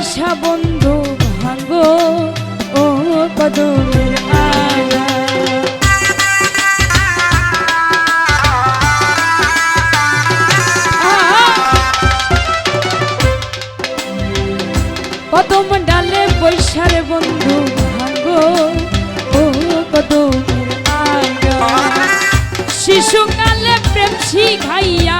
বন্ধু ভাঙ্গো, ও কদমের আয়া কদম ডালে বৈশারে বন্ধু ভাঙ্গো, ও কদমের আয়া শিশুকালে প্রেম শিখাইয়া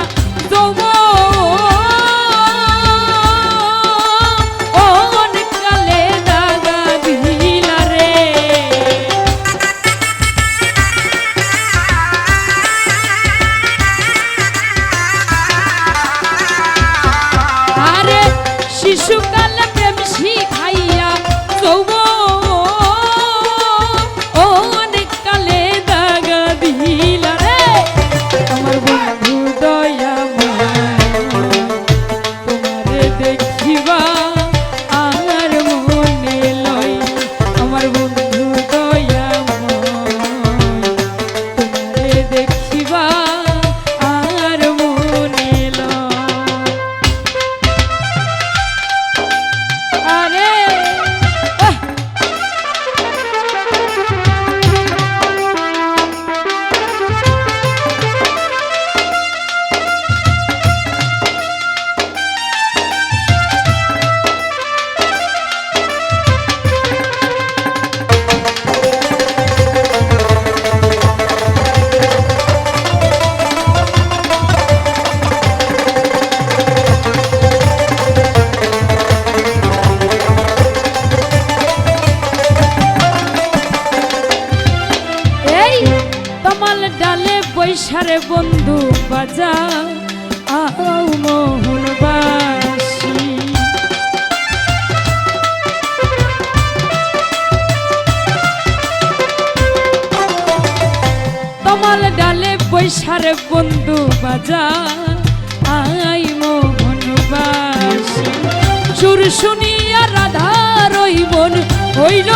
বৈশারে বন্ধু বাজা আও মোহনবাসী। তমাল ডালে বৈশারে বন্ধু বাজা আই মোহনবাসী। সুর শুনিয়া রাধার ওই মন হইল।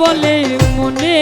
বলে মনে